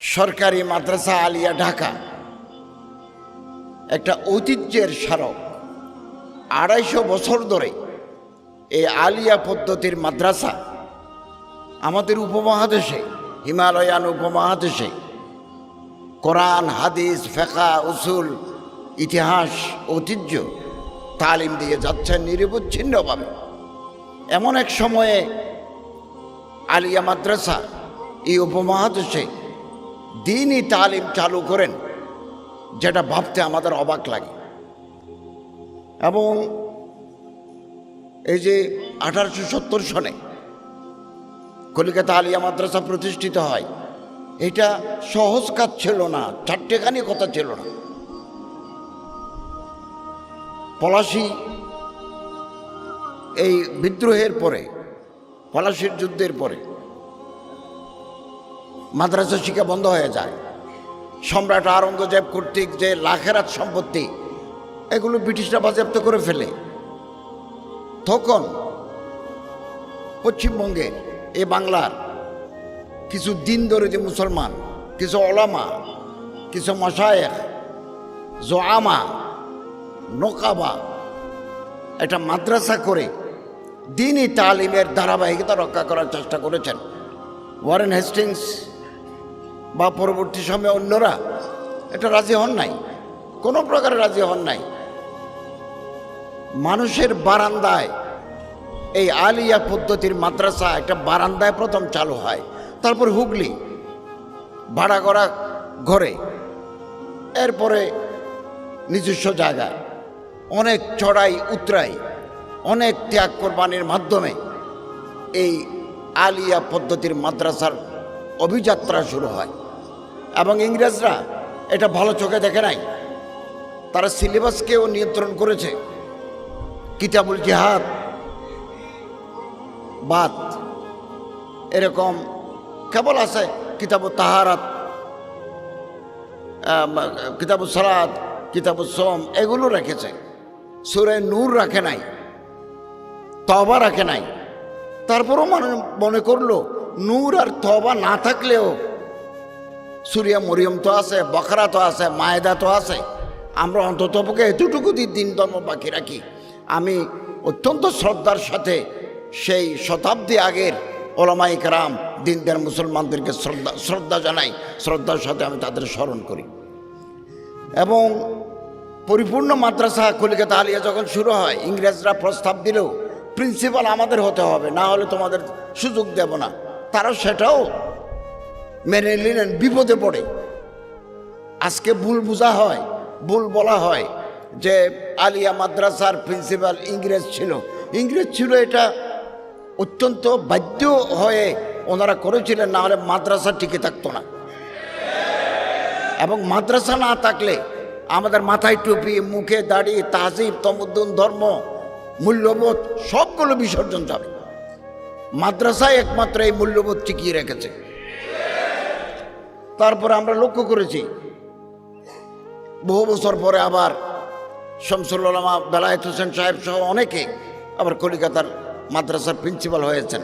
সরকারি মাদ্রাসা আলিয়া ঢাকা। একটা ঐতিহ্যের স্মারক। আড়াইশো বছর ধরে এই আলিয়া পদ্ধতির মাদ্রাসা আমাদের উপমহাদেশে, হিমালয়ান উপমহাদেশে, কোরআন, হাদিস ফেকা উসুল, ইতিহাস, ঐতিহ্য, তালিম দিয়ে যাচ্ছে নিরবচ্ছিন্নভাবে। এমন এক সময়ে আলিয়া মাদ্রাসা এই উপমহাদেশে দিনই তালিম চালু করেন, যেটা ভাবতে আমাদের অবাক লাগে। এবং এই যে আঠারোশো সত্তর সনে কলিকাতা আলিয়া মাদ্রাসা প্রতিষ্ঠিত হয়, এটা সহজ কাজ ছিল না, চারটেখানি কথা ছিল না। পলাশি এই বিদ্রোহের পরে, পলাশির যুদ্ধের পরে মাদ্রাসা শিক্ষা বন্ধ হয়ে যায়। সম্রাট আরঙ্গজেব কর্তৃক যে লাখেরাত সম্পত্তি, এগুলো ব্রিটিশরা বাজেয়াপ্ত করে ফেলে। তখন পশ্চিমবঙ্গে এ বাংলার কিছু দিন দরিদ্র মুসলমান, কিছু ওলামা, কিছু মশায়েখ, জোয়ামা, নোকাবা, একটা মাদ্রাসা করে দিনই তালিমের ধারাবাহিকতা রক্ষা করার চেষ্টা করেছেন। ওয়ারেন হেস্টিংস বা পরবর্তী সময়ে অন্যরা, এটা রাজি হন নাই। কোনো প্রকারে রাজি হন নাই। মানুষের বারান্দায়, এই আলিয়া পদ্ধতির মাদ্রাসা একটা বারান্দায় প্রথম চালু হয়। তারপর হুগলি ভাড়া করা ঘরে। এরপরে নিজস্ব জায়গায়। অনেক চড়াই, উতরাই, অনেক ত্যাগ কোরবানির মাধ্যমে এই আলিয়া পদ্ধতির মাদ্রাসার অভিযাত্রা শুরু হয়। এবং ইংরেজরা এটা ভালো চোখে দেখে নাই। তারা সিলেবাসকেও নিয়ন্ত্রণ করেছে। কিতাবুল জিহাদ, বাদ, এরকম কেবল আছে কিতাবু তাহারাত কিতাবু সালাদ কিতাবু সোম এগুলো রেখেছে। সুরে নূর রাখে নাই তবা রাখে নাই। তারপরও মনে মনে করল, নূর আর তবা না থাকলেও সুরিয়া মরিয়ম তো আছে, বখরা তো আছে, মায়েদা তো আছে। আমরা অন্তত পক্ষে এতটুকু দিন ধর্ম বাকি রাখি। আমি অত্যন্ত শ্রদ্ধার সাথে সেই শতাব্দী আগের ওলামাই কারাম, দিনদার মুসলমানদেরকে শ্রদ্ধা শ্রদ্ধা জানাই। শ্রদ্ধার সাথে আমি তাদের স্মরণ করি। এবং পরিপূর্ণ মাদ্রাসা কলিকাতা আলিয়া যখন শুরু হয়, ইংরেজরা প্রস্তাব দিলেও, প্রিন্সিপাল আমাদের হতে হবে, না হলে তোমাদের সুযোগ দেব না। তারা সেটাও মেনে নিলেন, বিপদে পড়ে। আজকে ভুল বোঝা হয়, ভুল বলা হয় যে আলিয়া মাদ্রাসার প্রিন্সিপাল ইংরেজ ছিল। ইংরেজ ছিল এটা অত্যন্ত বাধ্য হয়ে ওনারা করেছিলেন না হলে মাদ্রাসা টিকে থাকতো না। এবং মাদ্রাসা না থাকলে আমাদের মাথায় টুপি, মুখে দাড়ি তাহজিব তমুদ্দুন, ধর্ম, মূল্যবোধ, সবগুলো বিসর্জন যাবে। মাদ্রাসায় একমাত্র এই মূল্যবোধ টিকিয়ে রেখেছে। তারপরে আমরা লক্ষ্য করেছি, বহু বছর পরে আবার শামসুল্লামা বেলায়েত হোসেন সাহেব সহ অনেকে আবার কলিকাতার মাদ্রাসার প্রিন্সিপাল হয়েছেন।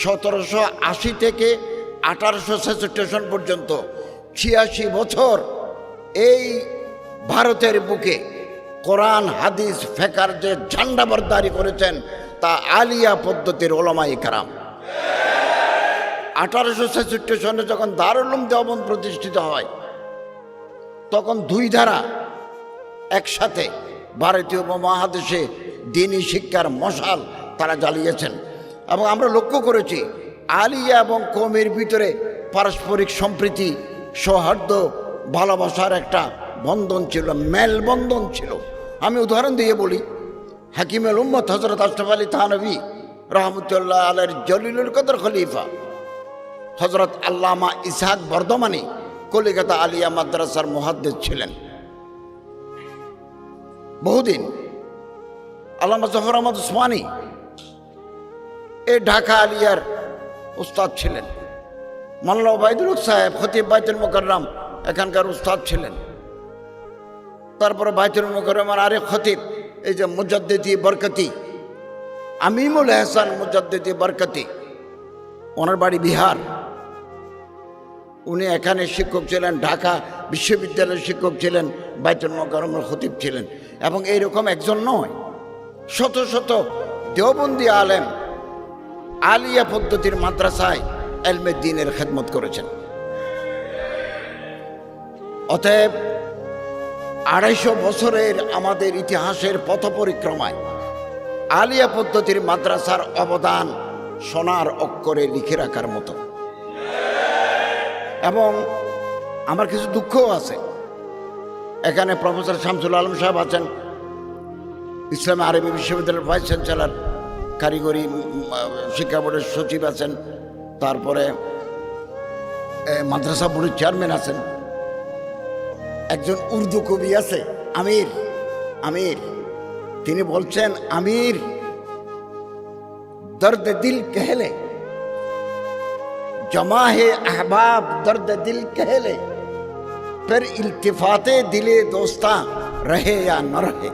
সতেরোশো আশি থেকে আঠারোশো ছেষট্টি সন পর্যন্ত ছিয়াশি বছর এই ভারতের বুকে কোরআন, হাদিস, ফেকার যে ঝান্ডাবরদারি করেছেন তা আলিয়া পদ্ধতির ওলামাই কারাম। আঠারোশো ছেষট্টি সনে যখন দারুলুম দেওবন্দ প্রতিষ্ঠিত হয়, তখন দুই ধারা একসাথে ভারতীয় উপমহাদেশে দিনী শিক্ষার মশাল তারা জ্বালিয়েছেন। এবং আমরা লক্ষ্য করেছি, আলিয়া এবং কমের ভিতরে পারস্পরিক সম্প্রীতি, সৌহার্দ্য, ভালোবাসার একটা বন্ধন ছিল, মেলবন্ধন ছিল। আমি উদাহরণ দিয়ে বলি হাকিমের উম্মত হজরত আশরফ আলী থানবী রহমতুল্লাহ আলের জলিলুল কদর খলিফা হজরত আল্লামা ইসাহাক বর্ধমানী কলিকাতা আলিয়া মাদ্রাসার মহাদ্দেশ ছিলেন। বহুদিন আল্লামা জফর আহমদ উসমানী এ ঢাকা আলিয়ার উস্তাদ ছিলেন। মাল্লা ওবায়দুল সাহেব খতিব বাইতুল মোকাররাম এখানকার উস্তাদ ছিলেন। তারপরে বাইতুল মোকাররমার আরেক খতিব, এই যে মুজাদ্দিদি বরকতি, আমিমুল এহসান মুজাদ্দিদি বরকতি, ওনার বাড়ি বিহার। উনি এখানে শিক্ষক ছিলেন, ঢাকা বিশ্ববিদ্যালয়ের শিক্ষক ছিলেন, বাইতুল মকরমের খতিব ছিলেন। এবং এইরকম একজন নয়, শত শত দেওবন্দি আলেম আলিয়া পদ্ধতির মাদ্রাসায় এলমে দিনের খেদমত করেছেন। অতএব আড়াইশো বছরের আমাদের ইতিহাসের পথ পরিক্রমায় আলিয়া পদ্ধতির মাদ্রাসার অবদান সোনার অক্ষরে লিখে রাখার মতো। এবং আমার কিছু দুঃখও আছে। এখানে প্রফেসর শামসুল আলম সাহেব আছেন, ইসলাম আরবি বিশ্ববিদ্যালয়ের ভাইস চ্যান্সেলার, কারিগরি শিক্ষা বোর্ডের সচিব আছেন, তারপরে মাদ্রাসা বোর্ডের চেয়ারম্যান আছেন। একজন উর্দু কবি আছে, আমির আমির। তিনি বলছেন, আমির, দর্দ দিল কেহলে? जमा है अहबाब दर्द दिल कहले फिर इल्तिफाते दिले दोस्ता रहे या न रहे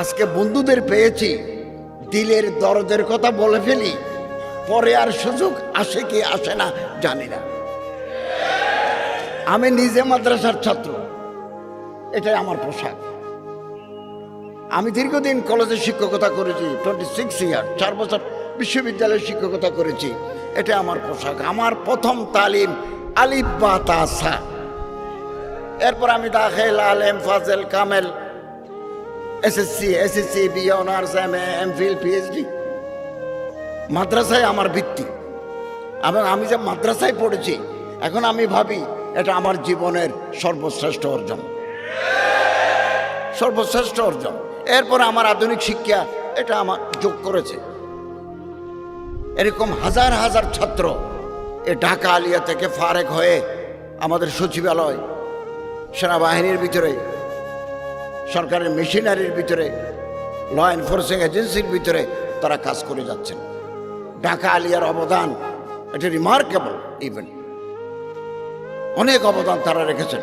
আজকে বন্ধুদের পেয়েছি দিলের দরদের কথা বলে ফেলি পরে আর সুযোগ আসে কি আসে না জানি না আমি নিজে মাদ্রাসার ছাত্র এটাই আমার পোশাক আমি দীর্ঘদিন কলেজে শিক্ষকতা করেছি টোয়েন্টি সিক্স ইয়ার চার বছর বিশ্ববিদ্যালয়ে শিক্ষকতা করেছি। এটা আমার পোশাক। আমার প্রথম তালিম আলিফ তাসা এরপর আমি দাখেল, আলেম, ফাজেল, কামেল, SSC SSC, B honours, M M Phil, PhD. মাদ্রাসায় আমার ভিত্তি। এবং আমি যে মাদ্রাসায় পড়েছি, এখন আমি ভাবি এটা আমার জীবনের সর্বশ্রেষ্ঠ অর্জন। সর্বশ্রেষ্ঠ অর্জন। এরপর আমার আধুনিক শিক্ষা এটা আমার যোগ করেছে। এরকম হাজার হাজার ছাত্র এ ঢাকা আলিয়া থেকে ফারেক হয়ে আমাদের সচিবালয়, সেনাবাহিনীর ভিতরে, সরকারের মেশিনারির ভিতরে ল এনফোর্সিং এজেন্সির ভিতরে তারা কাজ করে যাচ্ছেন। ঢাকা আলিয়ার অবদান, এটা রিমার্কেবল ইভেন্ট অনেক অবদান তারা রেখেছেন।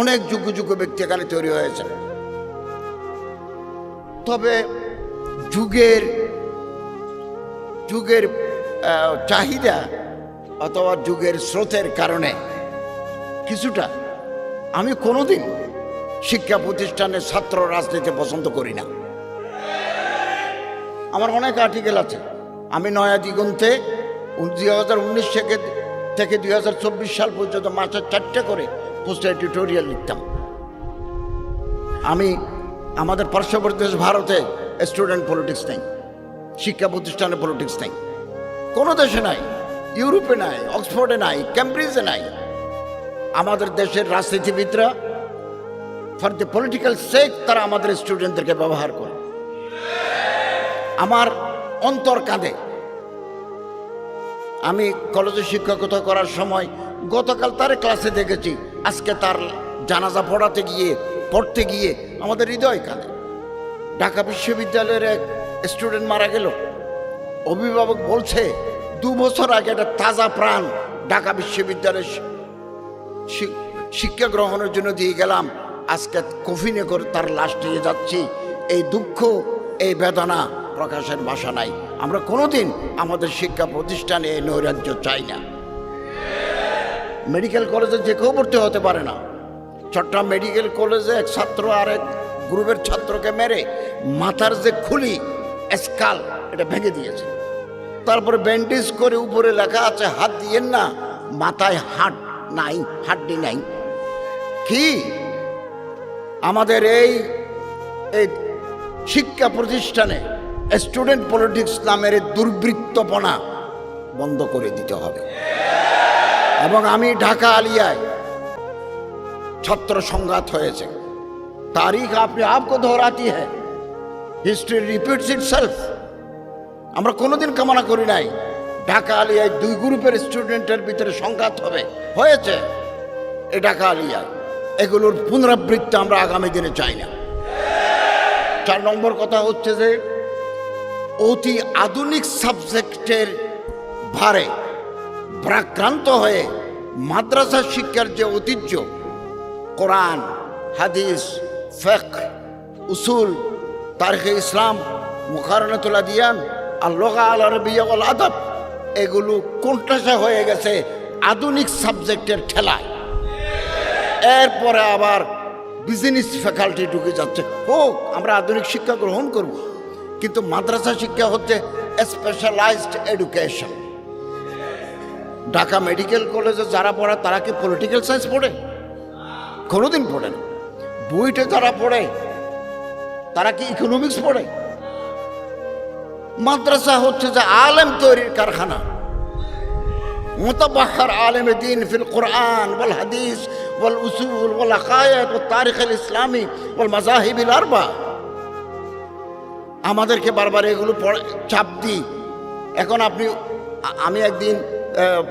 অনেক যোগ্য যোগ্য ব্যক্তি এখানে তৈরি হয়েছেন। তবে যুগের যুগের চাহিদা অথবা যুগের স্রোতের কারণে কিছুটা আমি কোনোদিন শিক্ষা প্রতিষ্ঠানের ছাত্র রাজনীতি পছন্দ করি না। আমার অনেক আর্টিকেল আছে। আমি নয়া দিগন্তে দুই হাজার উনিশ থেকে থেকে দুই হাজার চব্বিশ সাল পর্যন্ত মাসের চারটে করে পোস্টার টিউটোরিয়াল লিখতাম। আমি, আমাদের পার্শ্ববর্তী ভারতে স্টুডেন্ট পলিটিক্স নেই। শিক্ষা প্রতিষ্ঠানে পলিটিক্স নেই। কোনো দেশে নাই, ইউরোপে নাই, অক্সফোর্ডে নাই ক্যামব্রিজে নাই। আমাদের দেশের রাজনীতিবিদরা ফর দ্য পলিটিক্যাল সেক তারা আমাদের স্টুডেন্টদেরকে ব্যবহার করে। আমার অন্তর কাঁদে। আমি কলেজে শিক্ষকতা করার সময় গতকাল তার ক্লাসে দেখেছি, আজকে তার জানাজা পড়াতে গিয়ে, পড়তে গিয়ে আমাদের হৃদয় কাঁদে। ঢাকা বিশ্ববিদ্যালয়ের এক স্টুডেন্ট মারা গেল। অভিভাবক বলছে, দু বছর আগে একটা তাজা প্রাণ ঢাকা বিশ্ববিদ্যালয়ের শিক্ষা গ্রহণের জন্য দিয়ে গেলাম। আজকে কফিনে করে তার লাশ নিয়ে যাচ্ছি। এই দুঃখ, এই বেদনা প্রকাশের ভাষা নাই। আমরা কোনোদিন আমাদের শিক্ষা প্রতিষ্ঠানে এই নৈরাজ্য চাই না। মেডিকেল কলেজে যে কেউ ভর্তি হতে পারে না। চট্টগ্রাম মেডিকেল কলেজে এক ছাত্র আর এক গ্রুপের ছাত্রকে মেরে মাথার যে খুলি স্কাল, এটা ভেঙে দিয়েছে। তারপরে ব্যান্ডেজ করে উপরে লেখা আছে, হাত দিয়েন না, মাথায় হাট নাই, হাড্ডি নাই। কি? আমাদের এই এই শিক্ষা প্রতিষ্ঠানে স্টুডেন্ট পলিটিক্স নামের দুর্বৃত্তপনা বন্ধ করে দিতে হবে। এবং আমি ঢাকা আলিয়ায় ছাত্র সংঘাত হয়েছে। তারিখ আপনি আপকো দোহরাতি হ্যাঁ হিস্ট্রি রিপিটস ইট সেলফ আমরা কোনোদিন কামনা করি নাই, ঢাকা আলিয়ায় দুই গ্রুপের স্টুডেন্টের ভিতরে সংঘাত হবে। হয়েছে। এ ঢাকা আলিয়ায়, এগুলোর পুনরাবৃত্তি আমরা আগামী দিনে চাই না। চার নম্বর কথা হচ্ছে যে, অতি আধুনিক সাবজেক্টের ভারে প্রাক্রান্ত হয়ে মাদ্রাসা শিক্ষার যে ঐতিহ্য, কোরআন, হাদিস ফেক উসুল তারিখে ইসলাম, মুখারণতুল দিয়ান আর লোকা আল আরবিয়া ওয়াল আদব, এগুলো কোনটাসা হয়ে গেছে আধুনিক সাবজেক্টের ঠেলায়। এরপরে আবার বিজনেস ফ্যাকাল্টি ঢুকে যাচ্ছে। হোক, আমরা আধুনিক শিক্ষা গ্রহণ করব, কিন্তু মাদ্রাসা শিক্ষা হচ্ছে স্পেশালাইজড এডুকেশন ঢাকা মেডিকেল কলেজে যারা পড়ে, তারা কি পলিটিক্যাল সায়েন্স পড়ে? কোনোদিন পড়ে না। বইটা যারা পড়ে তারা কি ইকোনমিক্স পড়ে মাদ্রাসা হচ্ছে যে আলেম তৈরির কারখানা متبحر عالم دين في القرآن والحديث والأصول والعقائد والتاريخ الإسلامي والمذاهب الأربع আমাদেরকে বারবার এগুলো পড়ে চাপ দিই এখন আপনি আ- আমি একদিন আহ,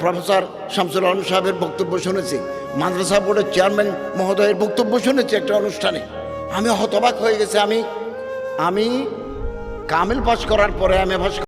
প্রফেসর শামসুল আলম সাহেবের বক্তব্য শুনেছি মাদ্রাসা বোর্ডের চেয়ারম্যান মহোদয়ের বক্তব্য শুনেছি একটা অনুষ্ঠানে আমি হতবাক হয়ে গেছি আমি আমি কামিল পাশ করার পরে আমি